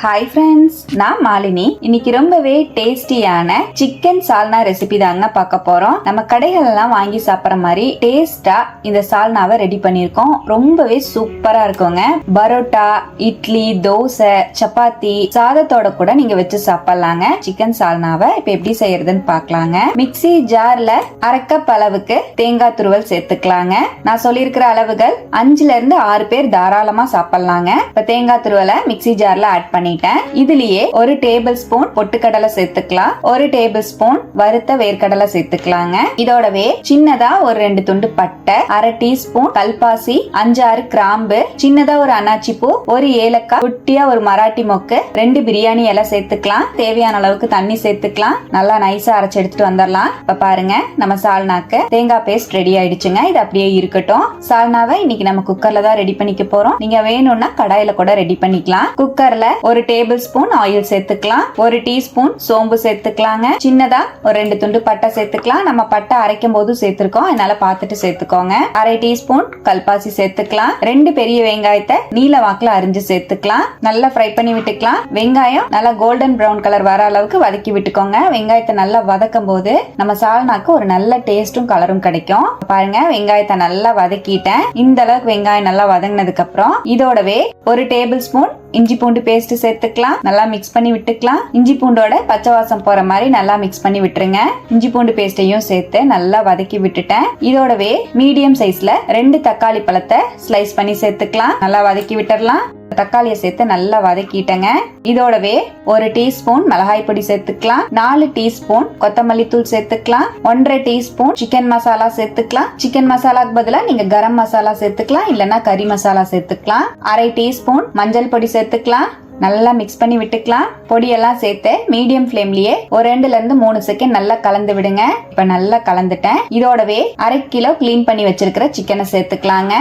Hi friends நான் மாலினி. இன்னைக்கு ரொம்பவே டேஸ்டியான சிக்கன் சால்னா ரெசிபி தாங்க பார்க்க போறோம். நம்ம கடைகள்லாம் வாங்கி சாப்பிட்ற மாதிரி டேஸ்டா இந்த சால்னாவை ரெடி பண்ணியிருக்கோம். ரொம்பவே சூப்பரா இருக்குங்க. பரோட்டா இட்லி தோசை சப்பாத்தி சாதத்தோட கூட நீங்க வச்சு சாப்பிடலாங்க. சிக்கன் சால்னாவை இப்ப எப்படி செய்யறதுன்னு பார்க்கலாங்க. மிக்ஸி ஜார்ல அரைக்கப் அளவுக்கு தேங்காய் துருவல் சேர்த்துக்கலாங்க. நான் சொல்லியிருக்கிற அளவுகள் அஞ்சுல இருந்து ஆறு பேர் தாராளமா சாப்பிடலாங்க. இப்ப தேங்காய் துருவலை மிக்ஸி ஜார்ல ஆட் பண்ணி பண்ணிட்டேன். இதுலயே ஒரு டேபிள் ஸ்பூன் பொட்டுக்கடலை சேர்த்துக்கலாம். ஒரு டேபிள் ஸ்பூன் வறுத்த வேர்க்கடலை சேர்த்துக்கலாங்க. இதோடவே சின்னதா ஒரு ரெண்டு துண்டு பட்டை அரை டீஸ்பூன் கல்பாசி அஞ்சாறு கிராம்பு சின்னதா ஒரு அன்னாச்சி பூ ஒரு ஏலக்காய் குட்டியா ஒரு மராட்டி மொக்கு ரெண்டு பிரியாணி இலை சேர்த்துக்கலாம். தேவையான அளவுக்கு தண்ணி சேர்த்துக்கலாம். நல்லா நைஸா அரைச்சு எடுத்துட்டு வந்துடலாம். இப்ப பாருங்க நம்ம சால்னாக்கு தேங்காய் பேஸ்ட் ரெடி ஆயிடுச்சுங்க. இது அப்படியே இருக்கட்டும். சால்னாவை இன்னைக்கு நம்ம குக்கர்ல தான் ரெடி பண்ணிக்க போறோம். நீங்க வேணும்னா கடாயில கூட ரெடி பண்ணிக்கலாம். குக்கர்ல ஒரு ஒரு டேபிள் ஸ்பூன் ஆயில் சேர்த்துக்கலாம். ஒரு டீஸ்பூன் சோம்பு சேர்த்துக்கலாங்க. சின்னதா ஒரு ரெண்டு துண்டு பட்டை சேர்த்துக்கலாம். நம்ம பட்டை அரைக்கும் போது சேர்த்திருக்கோம். அதனால பார்த்துட்டு சேர்த்துக்கோங்க. அரை டீஸ்பூன் கல்பாசி சேர்த்துக்கலாம். ரெண்டு பெரிய வெங்காயத்தை நீல வாக்குல அரிஞ்சு சேர்த்துக்கலாம். நல்லா ஃப்ரை பண்ணி விட்டுக்கலாம். வெங்காயம் நல்லா கோல்டன் பிரவுன் கலர் வர அளவுக்கு வதக்கி விட்டுக்கோங்க. வெங்காயத்தை நல்லா வதக்கும் போது நம்ம சால்னாக்கு ஒரு நல்ல டேஸ்டும் கலரும் கிடைக்கும். பாருங்க வெங்காயத்தை நல்லா வதக்கிட்டேன். இந்த அளவுக்கு வெங்காயம் நல்லா வதங்கினதுக்கு அப்புறம் இதோடவே ஒரு டேபிள் ஸ்பூன் இஞ்சி பூண்டு பேஸ்ட் சேர்த்துக்கலாம். நல்லா மிக்ஸ் பண்ணி விட்டுக்கலாம். இஞ்சி பூண்டோட பச்சை வாசம் போற மாதிரி நல்லா மிக்ஸ் பண்ணி விட்டுருங்க. இஞ்சி பூண்டு பேஸ்ட்டையும் சேர்த்து நல்லா வதக்கி விட்டுட்டேன். இதோடவே மீடியம் சைஸ்ல ரெண்டு தக்காளி பழத்தை ஸ்லைஸ் பண்ணி சேர்த்துக்கலாம். நல்லா வதக்கி விட்டுறலாம். தக்காளியை சேர்த்து நல்லா வதக்கிட்டேங்க. இதோடவே ஒரு டீஸ்பூன் மிளகாய் பொடி சேர்த்துக்கலாம். நாலு டீஸ்பூன் கொத்தமல்லி தூள் சேர்த்துக்கலாம். ஒன்றரை டீஸ்பூன் சிக்கன் மசாலா சேர்த்துக்கலாம். சிக்கன் மசாலாக்கு பதிலா நீங்க கரம் மசாலா சேர்த்துக்கலாம். இல்லைன்னா கறி மசாலா சேர்த்துக்கலாம். அரை டீஸ்பூன் மஞ்சள் பொடி சேர்த்துக்கலாம். நல்லா மிக்ஸ் பண்ணி விட்டுக்கலாம். பொடியெல்லாம் சேர்த்து மீடியம் ஃப்ளேம்லயே ஒரு ரெண்டுல இருந்து மூணு செகண்ட் நல்லா கலந்து விடுங்க. இப்ப நல்லா கலந்துட்டேன். இதோடவே அரை கிலோ க்ளீன் பண்ணி வச்சிருக்கிற சிக்கனை சேர்த்துக்கலாங்க.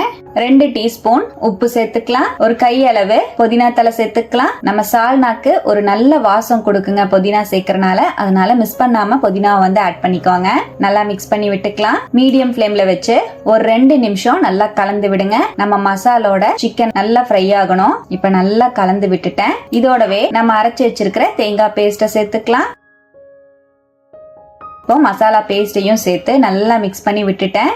ரெண்டு டீஸ்பூன் உப்பு சேர்த்துக்கலாம். ஒரு கை அளவு புதினா தலை சேர்த்துக்கலாம். நம்ம சால்னாக்கு ஒரு நல்ல வாசம் கொடுக்குங்க புதினா சேர்க்கறனால. அதனால மிஸ் பண்ணாம புதினாவை வந்து ஆட் பண்ணிக்கோங்க. நல்லா மிக்ஸ் பண்ணி விட்டுக்கலாம். மீடியம் ஃப்ளேம்ல வச்சு ஒரு ரெண்டு நிமிஷம் நல்லா கலந்து விடுங்க. நம்ம மசாலோட சிக்கன் நல்லா ஃப்ரை ஆகணும். இப்ப நல்லா கலந்து விட்டுட்டேன். இதோடவே நம்ம அரைச்சு வச்சிருக்கிற தேங்காய் பேஸ்ட்டை சேர்த்துக்கலாம். இப்போ மசாலா பேஸ்ட்டையும் சேர்த்து நல்லா மிக்ஸ் பண்ணி விட்டுட்டேன்.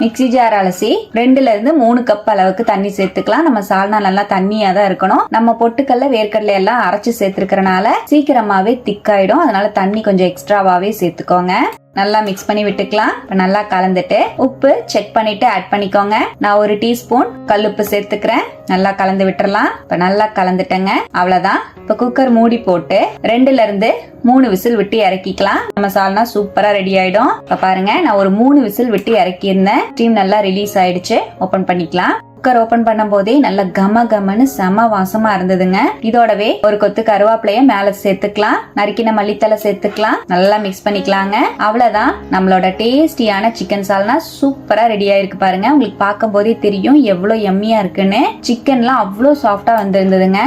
மிக்ஸி ஜார் அலசி ரெண்டுல இருந்து மூணு கப் அளவுக்கு தண்ணி சேர்த்துக்கலாம். நம்ம சால்னா நல்லா தண்ணியா தான் இருக்கணும். நம்ம பொட்டுக்கல்ல வேர்க்கடலை எல்லாம் அரைச்சு சேர்த்துருக்கறனால சீக்கிரமாவே திக்காயிடும் அதனால தண்ணி கொஞ்சம் எக்ஸ்ட்ராவாவே சேர்த்துக்கோங்க. நல்லா மிக்ஸ் பண்ணி விட்டுக்கலாம். இப்போ நல்லா கலந்துட்டு உப்பு செக் பண்ணிட்டு ஆட் பண்ணிக்கோங்க. நான் ஒரு டீஸ்பூன் கல்லுப்பு சேர்த்துக்கிறேன். நல்லா கலந்து விட்டுறலாம். இப்ப நல்லா கலந்துட்டேங்க. அவ்வளவுதான். இப்ப குக்கர் மூடி போட்டு ரெண்டுல இருந்து மூணு விசில் விட்டு இறக்கிக்கலாம். நம்ம சால்னா சூப்பரா ரெடி ஆயிடும். இப்ப பாருங்க நான் ஒரு மூணு விசில் விட்டு இறக்கியிருந்தேன். ஸ்டீம் நல்லா ரிலீஸ் ஆயிடுச்சு. ஓபன் பண்ணிக்கலாம். குக்கர் ஓபன் பண்ணும் போதே நல்ல கம கமன்னு செம வாசமா இருந்ததுங்க. இதோடவே ஒரு கொத்து கருவேப்பிலைய மேல சேர்த்துக்கலாம். நறுக்கின மல்லித்தலை சேர்த்துக்கலாம். நல்லா மிக்ஸ் பண்ணிக்கலாங்க. அவ்வளவுதான் நம்மளோட டேஸ்டியான சிக்கன் சால்னா சூப்பரா ரெடி ஆயிருக்கு பாருங்க. உங்களுக்கு பார்க்கும் போதே தெரியும் எவ்வளவு எம்மியா இருக்குன்னு. சிக்கன்லாம் அவ்வளோ சாஃப்டா வந்திருந்ததுங்க.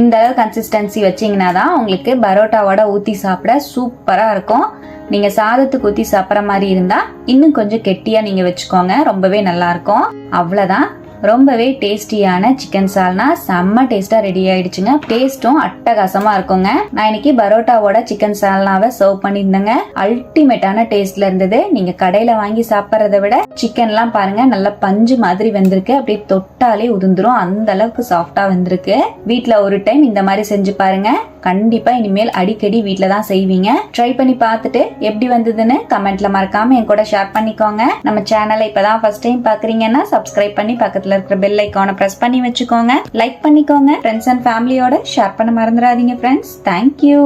இந்த அளவு கன்சிஸ்டன்சி வச்சீங்கன்னா தான் உங்களுக்கு பரோட்டாவோட ஊத்தி சாப்பிட சூப்பரா இருக்கும். நீங்க சாதத்துக்கு ஊத்தி சாப்பிட்ற மாதிரி இருந்தா இன்னும் கொஞ்சம் கெட்டியா நீங்க வச்சுக்கோங்க. ரொம்பவே நல்லா இருக்கும். அவ்வளவுதான். ரொம்பவே டேஸ்டியான சிக்கன் சால்னா செம்ம டேஸ்டா ரெடி ஆயிடுச்சுங்க. டேஸ்டும் அட்டகாசமா இருக்குங்க. நான் இன்னைக்கு பரோட்டாவோட சிக்கன் சால்னாவை சர்வ் பண்ணியிருந்தேங்க. அல்டிமேட்டான டேஸ்ட்ல இருந்தது. நீங்க கடையில வாங்கி சாப்பிட்றத விட சிக்கன்லாம் பாருங்க நல்லா பஞ்சு மாதிரி வந்திருக்கு. அப்படியே தொட்டாலே உதிர்ந்துரும். அந்த அளவுக்கு சாஃப்டா வந்திருக்கு. வீட்ல ஒரு டைம் இந்த மாதிரி செஞ்சு பாருங்க. கண்டிப்பா இனிமேல் அடிக்கடி வீட்டில் தான் செய்வீங்க. ட்ரை பண்ணி பார்த்துட்டு எப்படி வந்ததுன்னு கமெண்ட்ல மறக்காம என் கூட ஷேர் பண்ணிக்கோங்க. நம்ம சேனலை இப்பதான் ஃபர்ஸ்ட் டைம் பாக்குறீங்கன்னா சப்ஸ்கிரைப் பண்ணி பக்கத்துல இருக்கிற பெல் ஐக்கானை பிரஸ் பண்ணி வச்சுக்கோங்க. லைக் பண்ணிக்கோங்க. ஃப்ரெண்ட்ஸ் அண்ட் ஃபேமிலியோட ஷேர் பண்ண மறந்துடாதீங்க ஃப்ரெண்ட்ஸ் தேங்க்யூ